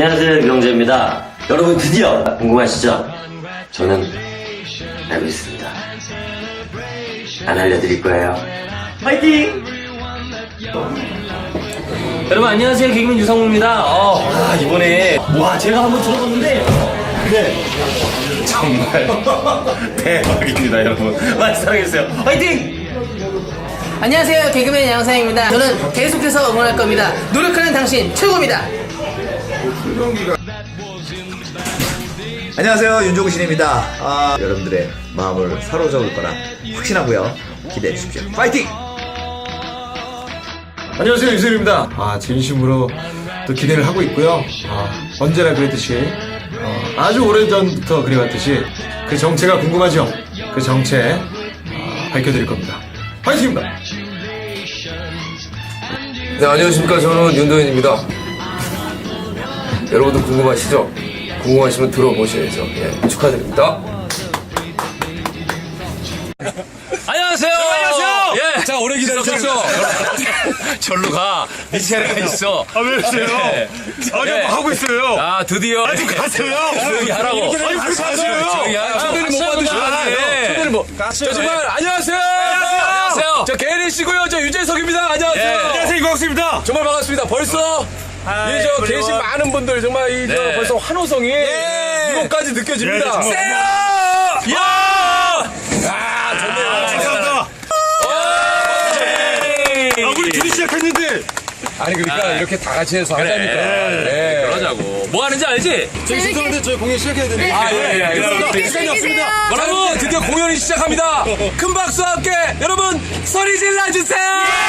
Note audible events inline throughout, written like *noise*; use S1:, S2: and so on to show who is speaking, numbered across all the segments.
S1: 안녕하세요 유경재입니다. 여러분 드디어 궁금하시죠? 저는 알고 있습니다. 안 알려드릴 거예요. 파이팅! 여러분 안녕하세요 개그맨 유성우입니다. 어, 아, 이번에 와 제가 한번 들어봤는데 네 정말 *laughs* 대박입니다 여러분 많이 사랑해주세요. 파이팅!
S2: 안녕하세요 개그맨 양상입니다 저는 계속해서 응원할 겁니다 노력하는 당신 최고입니다
S3: 안녕하세요 윤종신 신입니다. 아, 여러분들의 마음을 사로잡을 거라 확신하고요. 기대해 주십시오. 파이팅!
S4: 안녕하세요 유세입니다. 아 진심으로 또 기대를 하고 있고요. 아, 언제나 그랬듯이 어, 아주 오래 전부터 그래왔듯이 그 정체가 궁금하죠. 그 정체 아, 밝혀드릴 겁니다. 화이팅입니다.
S5: 네, 안녕하십니까. 저는 윤도현입니다. 여러분들 궁금하시죠? 궁금하시면 들어보셔야죠. 예, 축하드립니다.
S6: 안녕하세요. 안녕하세요. 예. 자, 오래 기다리셨죠? 절로 가. 네 차례가 있어. 아, 왜 그러세요? 아니, 뭐 하고 있어요. 아, 드디어. 아니, 가세요. 조용히 하라고. 아니, 왜 가세요? 조용히 하라고. 초대를 못 받으셨는데. 초대를 못. 저 정말, 안녕하세요. 안녕하세요. 저 개리 씨고요. 저 유재석입니다. 안녕하세요. 안녕하세요. 이광수입니다. 정말 반갑습니다. 벌써. 이 저 계신 많은 분들 정말 이저 벌써 환호성이 이곳까지 느껴집니다. 세요! 야! 아, 좋네요. 감사합니다. 아, 우리 둘이 시작했는데. 아니, 그러니까 이렇게 다 같이 해서 하자니까. 네. 그러자고. 뭐 하는지 알지?
S4: 저희 죄송한데 저희 공연 시작해야 되는데.
S6: 아, 예, 예. 알겠습니다.
S4: 시간이 없습니다.
S6: 여러분, 드디어 공연이 시작합니다. 큰 박수와 함께 여러분, 소리 질러 주세요!
S7: 사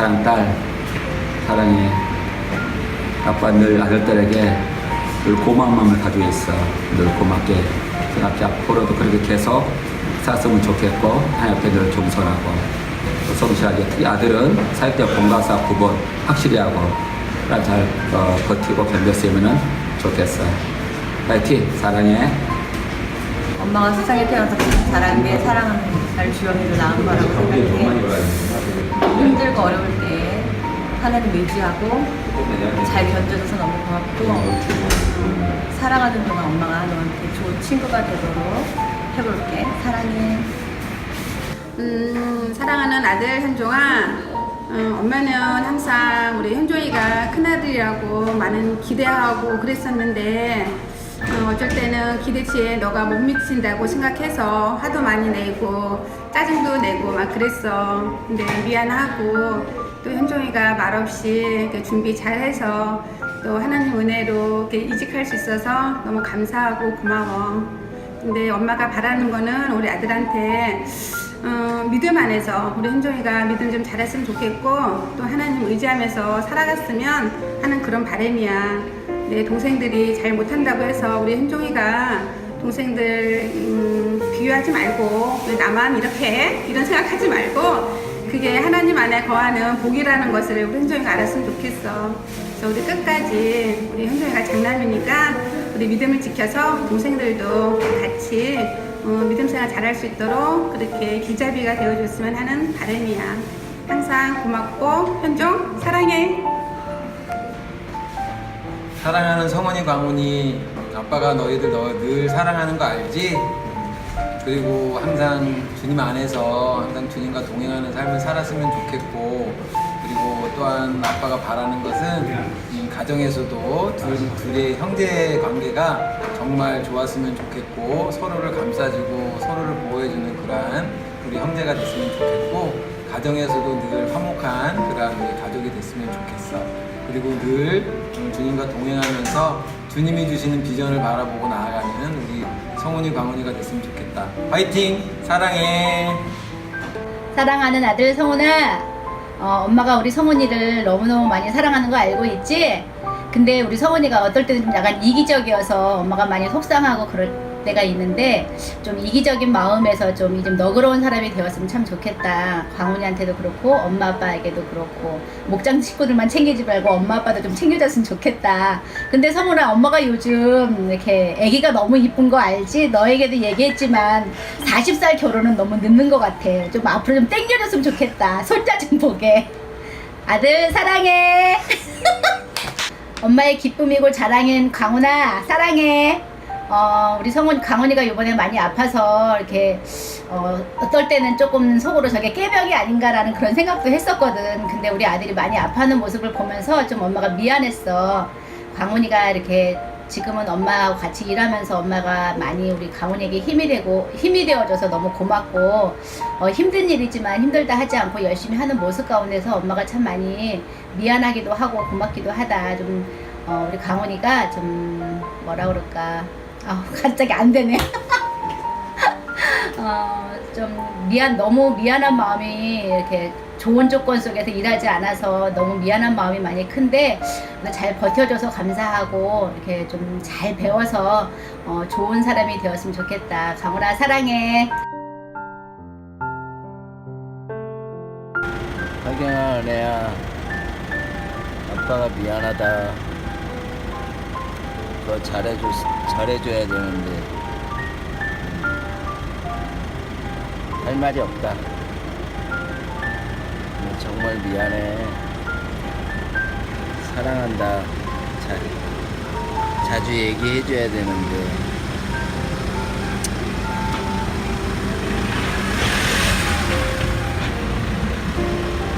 S7: 사랑 딸, 사랑해. 아빠 늘 아들들에게 늘 고마운 마음을 가지고 있어. 늘 고맙게 생각해. 앞으로도 그렇게 계속 살았으면 좋겠고, 하나님께 늘 겸손하고, 또 성실하게. 특히 아들은 사역대 본가사 구분 확실히 하고, 잘 어, 버티고 견뎠으면 좋겠어. 파이팅! 사랑해.
S8: 엄마가 세상에 태어나서 자란 게 사랑하는 날 주영이를 낳은 거라고 생각해. 힘들고 어려울 때 하나님 의지하고 잘 견뎌줘서 너무 고맙고 사랑하는 동안 엄마가 너한테 좋은 친구가 되도록 해볼게. 사랑해.
S9: 음, 사랑하는 아들 현종아, 어, 엄마는 항상 우리 현종이가 큰아들이라고 많은 기대하고 그랬었는데 어, 어쩔 때는 기대치에 너가 못 미친다고 생각해서 화도 많이 내고 짜증도 내고 막 그랬어. 근데 미안하고 또 현종이가 말없이 준비 잘해서 또 하나님 은혜로 이렇게 이직할 수 있어서 너무 감사하고 고마워. 근데 엄마가 바라는 거는 우리 아들한테 어, 믿음 안에서 우리 현종이가 믿음 좀 잘했으면 좋겠고 또 하나님 의지하면서 살아갔으면 하는 그런 바람이야. 내 동생들이 잘 못한다고 해서 우리 현종이가 동생들 음, 비유하지 말고 왜 나만 이렇게 해? 이런 생각하지 말고 그게 하나님 안에 거하는 복이라는 것을 우리 현종이가 알았으면 좋겠어. 그래서 우리 끝까지 우리 현종이가 장남이니까 우리 믿음을 지켜서 동생들도 같이 어, 믿음 생활 잘할 수 있도록 그렇게 기자비가 되어줬으면 하는 바람이야. 항상 고맙고 현종 사랑해.
S10: 사랑하는 성원이 광훈이 아빠가 너희들 너 늘 사랑하는 거 알지? 그리고 항상 주님 안에서 항상 주님과 동행하는 삶을 살았으면 좋겠고 그리고 또한 아빠가 바라는 것은 이 가정에서도 둘, 둘의 형제 관계가 정말 좋았으면 좋겠고 서로를 감싸주고 서로를 보호해주는 그러한 우리 형제가 됐으면 좋겠고 가정에서도 늘 화목한 그러한 우리 가족이 됐으면 좋겠어. 그리고 늘 음, 주님과 동행하면서 주님이 주시는 비전을 바라보고 나아가는 우리 성훈이 광훈이가 됐으면 좋겠다. 화이팅! 사랑해!
S11: 사랑하는 아들 성훈아, 어, 엄마가 우리 성훈이를 너무너무 많이 사랑하는 거 알고 있지? 근데 우리 성훈이가 어떨 때는 좀 약간 이기적이어서 엄마가 많이 속상하고 그럴 때가 있는데 좀 이기적인 마음에서 좀 좀 너그러운 사람이 되었으면 참 좋겠다. 광훈이한테도 그렇고 엄마 아빠에게도 그렇고 목장 식구들만 챙기지 말고 엄마 아빠도 좀 챙겨줬으면 좋겠다. 근데 성훈아 엄마가 요즘 이렇게 아기가 너무 이쁜 거 알지? 너에게도 얘기했지만 40살 결혼은 너무 늦는 것 같아. 좀 앞으로 좀 땡겨줬으면 좋겠다. 손자 좀 보게. 아들 사랑해. *laughs* 엄마의 기쁨이고 자랑인 강훈아 사랑해. 어, 우리 성훈 강훈이가 이번에 많이 아파서 이렇게 어, 어떨 때는 조금 속으로 저게 깨병이 아닌가라는 그런 생각도 했었거든. 근데 우리 아들이 많이 아파하는 모습을 보면서 좀 엄마가 미안했어. 강훈이가 이렇게 지금은 엄마하고 같이 일하면서 엄마가 많이 우리 강훈이에게 힘이 되고 힘이 되어줘서 너무 고맙고 어, 힘든 일이지만 힘들다 하지 않고 열심히 하는 모습 가운데서 엄마가 참 많이 미안하기도 하고 고맙기도 하다. 좀 어, 우리 강훈이가 좀 뭐라 그럴까 아 갑자기 안 되네. *laughs* 어, 좀 미안 너무 미안한 마음이 이렇게 좋은 조건 속에서 일하지 않아서 너무 미안한 마음이 많이 큰데 잘 버텨줘서 감사하고 이렇게 좀 잘 배워서 어, 좋은 사람이 되었으면 좋겠다. 강훈아 사랑해.
S8: 하경아 레야 아빠가 미안하다 더 잘해줘, 잘해줘야 되는데. 할 말이 없다. 정말 미안해. 사랑한다. 자, 자주 얘기해줘야 되는데.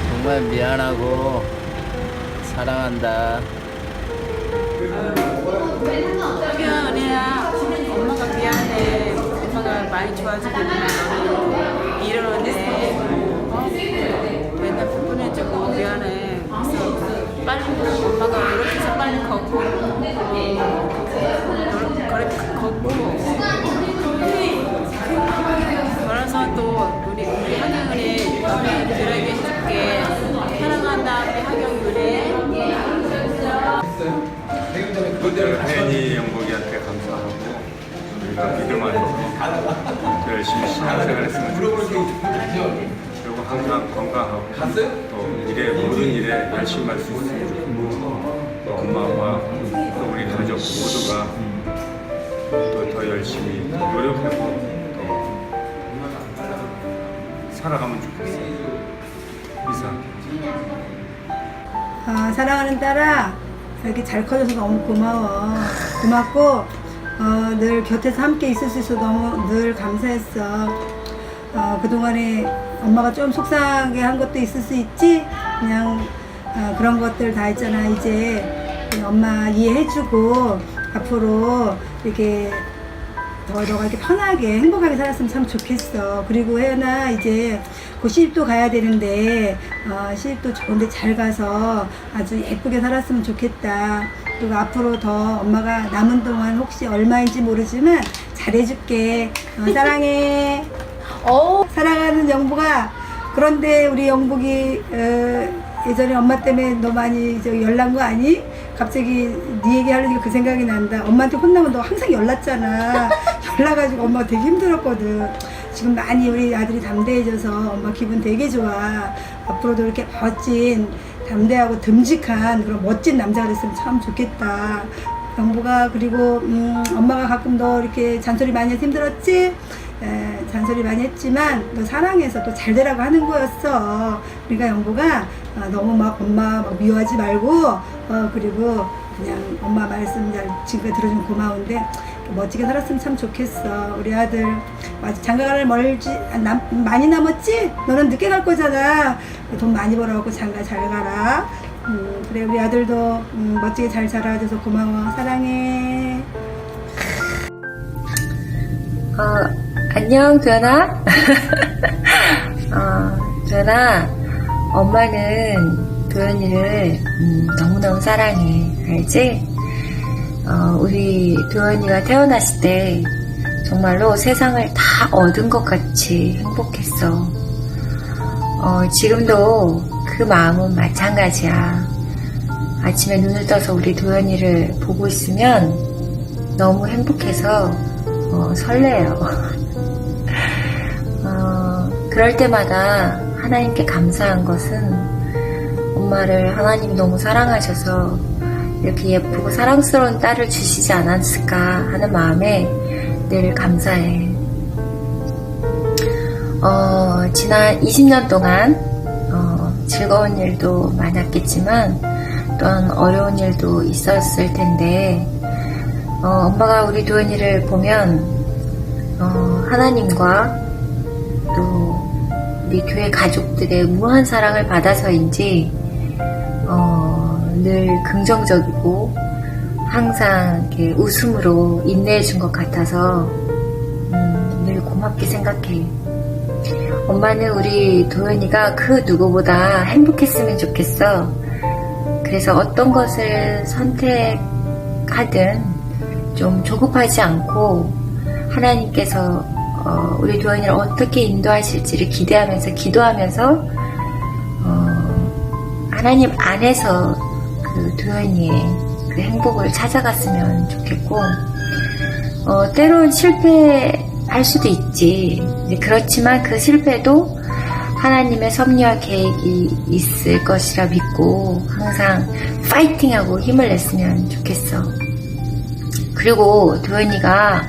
S8: 정말 미안하고 사랑한다.
S12: 하기야 은혜야 엄마가 미안해. 엄마가 많이 좋아지고 있는 이러는데 어? 맨날 불편해지고 미안해. 그래서 빨리 엄마가 노력해서 빨리 걷고
S6: 혜연이 영복이한테 감사하고 우리가 믿음 안에서 열심히 신앙생활 했으면 좋겠어 그리고 항상 건강하고 또 일에 모든 일에 열심히 할 수 있으면 좋겠고 또 엄마 아빠 또 우리 가족 모두가 또 더 열심히 노력하고 또 살아가면 좋겠어 이상
S12: 아, 사랑하는 딸아 이렇게 잘 커져서 너무 고마워. 고맙고 어, 늘 곁에서 함께 있을 수 있어서 너무 늘 감사했어. 어, 그동안에 엄마가 좀 속상하게 한 것도 있을 수 있지? 그냥 어, 그런 것들 다 있잖아. 이제 엄마 이해해주고 앞으로 이렇게 더 너가 이렇게 편하게 행복하게 살았으면 참 좋겠어. 그리고 혜연아 이제 곧 시집도 가야 되는데 어, 시집도 좋은데 잘 가서 아주 예쁘게 살았으면 좋겠다. 그리고 앞으로 더 엄마가 남은 동안 혹시 얼마인지 모르지만 잘해줄게. 어, 사랑해. *laughs* 사랑하는 영복아. 그런데 우리 영복이 어, 예전에 엄마 때문에 너 많이 저 열난 거 아니? 갑자기 네 얘기 하려니까 그 생각이 난다. 엄마한테 혼나면 너 항상 열났잖아. *laughs* 열나가지고 엄마가 되게 힘들었거든. 지금 많이 우리 아들이 담대해져서 엄마 기분 되게 좋아. 앞으로도 이렇게 멋진, 담대하고 듬직한 그런 멋진 남자가 됐으면 참 좋겠다. 영보가 그리고 음, 엄마가 가끔 너 이렇게 잔소리 많이 해서 힘들었지? 에, 잔소리 많이 했지만 너 사랑해서 또 잘 되라고 하는 거였어. 그러니까 영보가 어, 너무 막 엄마 막 미워하지 말고 어, 그리고 그냥 엄마 말씀 잘 지금까지 들어주면 고마운데 멋지게 살았으면 참 좋겠어. 우리 아들 장가갈 멀지 아, 남, 많이 남았지? 너는 늦게 갈 거잖아. 돈 많이 벌어갖고 장가 잘 가라. 음, 그래 우리 아들도 음, 멋지게 잘 자라줘서 고마워. 사랑해.
S13: 어, 안녕, 변아. *laughs* 어, 변아, 엄마는 도연이를 음, 너무너무 사랑해. 알지? 어, 우리 도연이가 태어났을 때 정말로 세상을 다 얻은 것 같이 행복했어. 어, 지금도 그 마음은 마찬가지야. 아침에 눈을 떠서 우리 도연이를 보고 있으면 너무 행복해서 어, 설레요. *laughs* 어, 그럴 때마다 하나님께 감사한 것은 엄마를 하나님이 너무 사랑하셔서 이렇게 예쁘고 사랑스러운 딸을 주시지 않았을까 하는 마음에 늘 감사해. 어, 지난 20년 동안 어, 즐거운 일도 많았겠지만 또한 어려운 일도 있었을 텐데 어, 엄마가 우리 도연이를 보면 어, 하나님과 또 우리 교회 가족들의 무한 사랑을 받아서인지 어, 늘 긍정적이고 항상 이렇게 웃음으로 인내해 준 것 같아서 음, 늘 고맙게 생각해. 엄마는 우리 도연이가 그 누구보다 행복했으면 좋겠어. 그래서 어떤 것을 선택하든 좀 조급하지 않고 하나님께서 어, 우리 도연이를 어떻게 인도하실지를 기대하면서 기도하면서 어, 하나님 안에서 그 도연이의 그 행복을 찾아갔으면 좋겠고 어, 때론 실패할 수도 있지. 그렇지만 그 실패도 하나님의 섭리와 계획이 있을 것이라 믿고 항상 파이팅하고 힘을 냈으면 좋겠어. 그리고 도연이가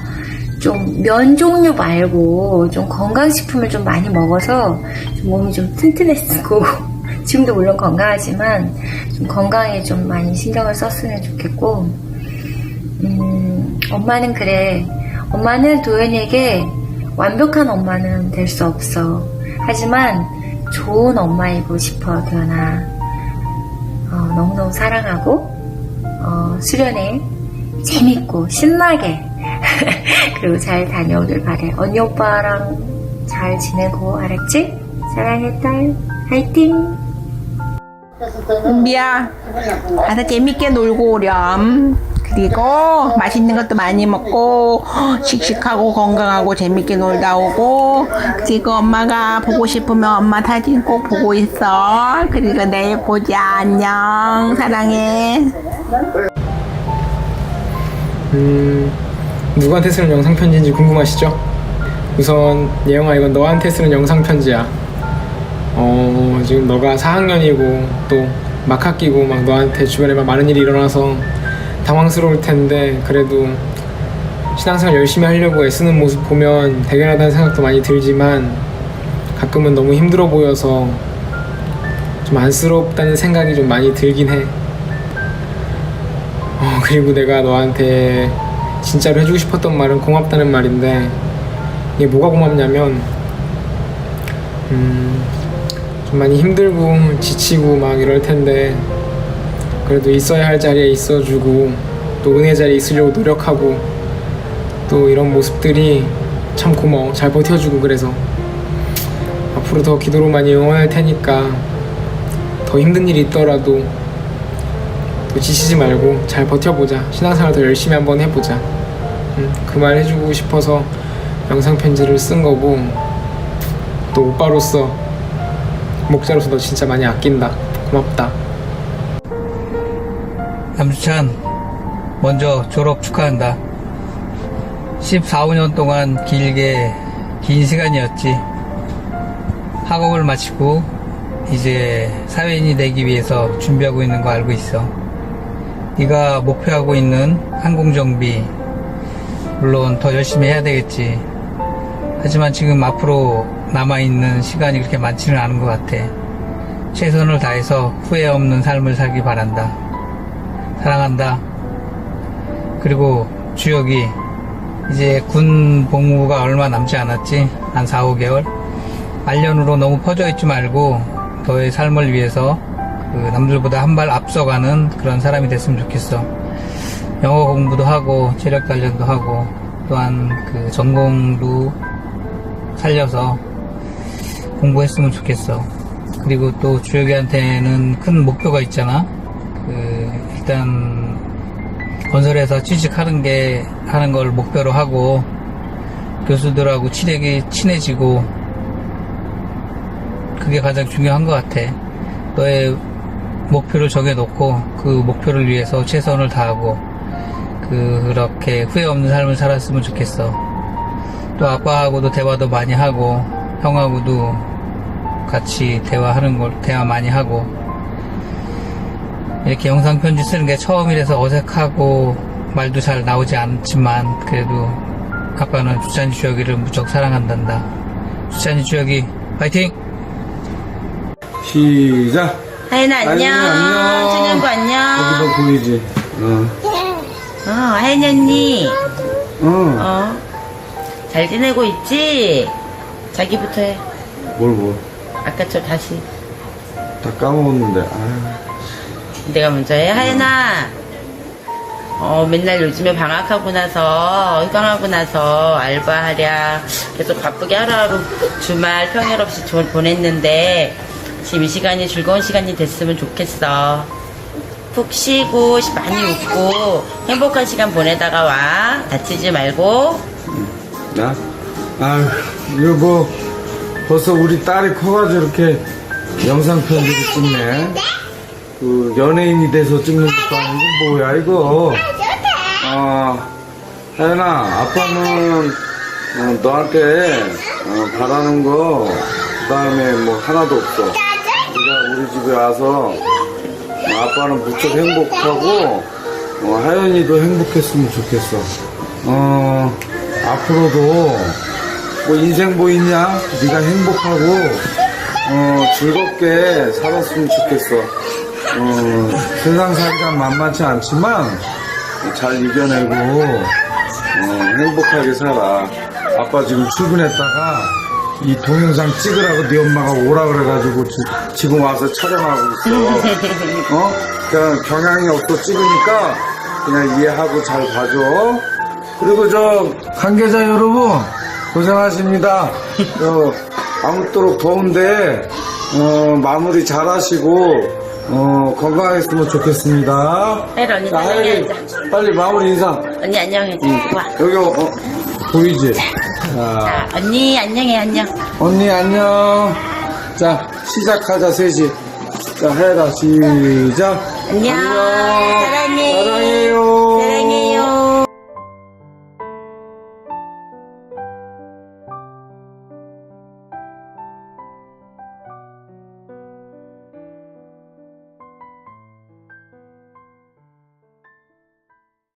S13: 좀 면 종류 말고 좀 건강식품을 좀 많이 먹어서 좀 몸이 좀 튼튼했고 *laughs* 지금도 물론 건강하지만 좀 건강에 좀 많이 신경을 썼으면 좋겠고 음, 엄마는 그래 엄마는 도연이에게 완벽한 엄마는 될 수 없어 하지만 좋은 엄마이고 싶어 도연아 어, 너무너무 사랑하고 어, 수련회 재밌고 신나게 *laughs* 그리고 잘 다녀오길 바래. 언니 오빠랑 잘 지내고 알았지? 사랑해 딸. 화이팅.
S14: 은비야, 가서 재밌게 놀고 오렴. 그리고 맛있는 것도 많이 먹고 씩씩하고 건강하고 재밌게 놀다 오고 그리고 엄마가 보고 싶으면 엄마 사진 꼭 보고 있어. 그리고 내일 보자. 안녕. 사랑해.
S15: 음, 누구한테 쓰는 영상 편지인지 궁금하시죠? 우선 예영아 이건 너한테 쓰는 영상 편지야. 어 지금 너가 4학년이고 또 막학기고 막 너한테 주변에 막 많은 일이 일어나서 당황스러울 텐데 그래도 신앙생활 열심히 하려고 애쓰는 모습 보면 대견하다는 생각도 많이 들지만 가끔은 너무 힘들어 보여서 좀 안쓰럽다는 생각이 좀 많이 들긴 해. 어, 그리고 내가 너한테 진짜로 해주고 싶었던 말은 고맙다는 말인데 이게 뭐가 고맙냐면 음, 좀 많이 힘들고 지치고 막 이럴 텐데 그래도 있어야 할 자리에 있어주고 또 은혜 자리에 있으려고 노력하고 또 이런 모습들이 참 고마워 잘 버텨주고 그래서 앞으로 더 기도로 많이 응원할 테니까 더 힘든 일이 있더라도 또 지치지 말고 잘 버텨보자. 신앙생활 더 열심히 한번 해보자. 음, 그말 해주고 싶어서 영상 편지를 쓴 거고 또 오빠로서 목자로서 너 진짜 많이 아낀다. 고맙다.
S16: 남주찬, 먼저 졸업 축하한다. 14, 5년 동안 길게 긴 시간이었지. 학업을 마치고 이제 사회인이 되기 위해서 준비하고 있는 거 알고 있어. 네가 목표하고 있는 항공정비 물론 더 열심히 해야 되겠지. 하지만 지금 앞으로 남아있는 시간이 그렇게 많지는 않은 것 같아. 최선을 다해서 후회 없는 삶을 살기 바란다. 사랑한다. 그리고 주혁이 이제 군 복무가 얼마 남지 않았지? 한 4, 5개월? 말년으로 너무 퍼져 있지 말고 너의 삶을 위해서 그 남들보다 한 발 앞서가는 그런 사람이 됐으면 좋겠어. 영어 공부도 하고 체력 단련도 하고 또한 그 전공도 살려서 공부했으면 좋겠어. 그리고 또 주혁이한테는 큰 목표가 있잖아. 그 일단 건설에서 취직하는 게 하는 걸 목표로 하고 교수들하고 친하게 친해지고 그게 가장 중요한 것 같아. 너의 목표를 정해놓고 그 목표를 위해서 최선을 다하고 그렇게 후회 없는 삶을 살았으면 좋겠어. 또 아빠하고도 대화도 많이 하고 형하고도 같이 대화하는 걸 대화 많이 하고 이렇게 영상 편지 쓰는 게 처음이라서 어색하고 말도 잘 나오지 않지만 그래도 아빠는 수찬이 주혁이를 무척 사랑한단다. 수찬이 주혁이 파이팅!
S17: 시작.
S14: 하연아
S17: 안녕. 안녕.
S14: 준영구 안녕
S17: 여기도 보이지? 어.
S14: 어 하연이 언니
S17: 어.
S14: 어. 잘 지내고 있지? 자기부터 해
S17: 뭘 뭐?
S14: 아까처럼 다시
S17: 다 까먹었는데. 아유.
S14: 내가 먼저 해 하연아 어 맨날 요즘에 방학하고 나서 휴강하고 나서 알바하랴 계속 바쁘게 하루하루 주말 평일 없이 조- 보냈는데 지금 이 시간이 즐거운 시간이 됐으면 좋겠어 푹 쉬고 많이 웃고 행복한 시간 보내다가 와 다치지 말고
S17: 나? 아유, 이거 뭐, 벌써 우리 딸이 커가지고 이렇게 영상 편지를 찍네. 그, 연예인이 돼서 찍는 것도 아니고, 뭐야, 이거. 아, 혜연아, 아빠는, 어, 너한테, 어, 바라는 거, 그 다음에 뭐, 하나도 없어. 네가 우리 집에 와서, 어, 아빠는 무척 행복하고, 어, 하연이도 행복했으면 좋겠어. 어, 앞으로도 뭐 인생 뭐 있냐? 네가 행복하고 어, 즐겁게 살았으면 좋겠어. 어, 세상 살기가 만만치 않지만 잘 이겨내고 어, 행복하게 살아. 아빠 지금 출근했다가 이 동영상 찍으라고 네 엄마가 오라 그래가지고 지, 지금 와서 촬영하고 있어. 어? 그냥 경향이 없어 찍으니까 그냥 이해하고 잘 봐줘. 그리고 저 관계자 여러분 고생하십니다. 어, 아무쪼록 더운데 어, 마무리 잘 하시고 어, 건강했으면 좋겠습니다.
S14: 혜라 언니
S17: 자,
S14: 하자
S17: 빨리 마무리 인사.
S14: 언니 안녕해 와
S17: 여기 어, 보이지? 자,
S14: 자, 언니 안녕해 안녕
S17: 언니 안녕. 자 시작하자 셋이. 자 해라 시작.
S14: 안녕 사랑해
S17: 사랑해요.
S14: 사랑해요